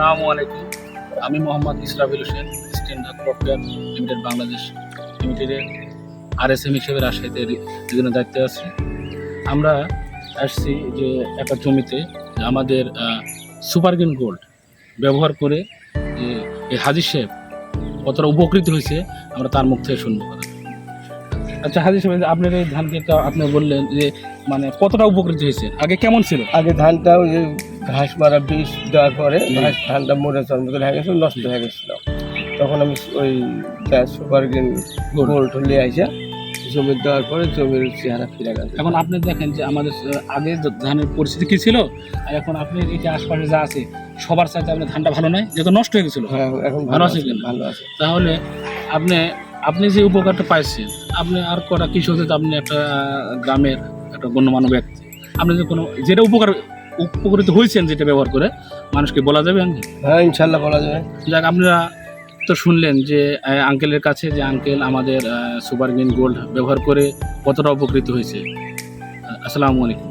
আসসালামু আলাইকুম। আমি মোহাম্মদ ইসরাফিল হোসেন স্ট্যান্ডার্ড প্রক্রিয়ার লিমিটেড বাংলাদেশ লিমিটেডের আরএসএম হিসেবে রাজশাহীতে বিভিন্ন দায়িত্বে আছি। আমরা আসছি যে একটা জমিতে আমাদের সুপার গ্রিন গোল্ড ব্যবহার করে যে এই হাজির সাহেব কতটা উপকৃত হয়েছে, আমরা তার মুখ থেকে শুনব। আচ্ছা হাজির সাহেব আপনার এই ধান ক্ষেতটা আপনি বললেন যে মানে কতটা উপকৃত হয়েছে? আগে কেমন ছিল? আগে ধানটা ওই ঘাস মারা বিষ দেওয়ার পরে ঘাস ধানটা মরে চন্দ্র হয়ে গেছিল নষ্ট হয়ে গেছিল। তখন আমি ওই সুপার গ্রিন গোল্ড নিয়ে আইসা জমি দেওয়ার পরে জমির চেহারা ফিরে গেছে। এখন আপনি দেখেন যে আমাদের আগে ধানের পরিস্থিতি কি ছিল আর এখন আপনি এই যে আশপাশে যা আছে সবার সাথে আপনার ধানটা ভালো নয় যেহেতু নষ্ট হয়ে গেছিল। হ্যাঁ এখন ভালো আছে ভালো আছে। তাহলে আপনি আপনি যে উপকারটা পাইছেন আপনি আর কটা কৃষক তো আপনি একটা গ্রামের একটা গণ্যমান্য ব্যক্তি। আপনি যে কোনো যেটা উপকার উপকৃত হয়েছেন যেটা ব্যবহার করে মানুষকে বলা যাবে আঙ্কেল? হ্যাঁ ইনশাল্লাহ বলা যাবে। যাক আপনারা তো শুনলেন যে আঙ্কেলের কাছে যে আঙ্কেল আমাদের সুপার গ্রিন গোল্ড ব্যবহার করে কতটা উপকৃত হয়েছে। আসসালামু আলাইকুম।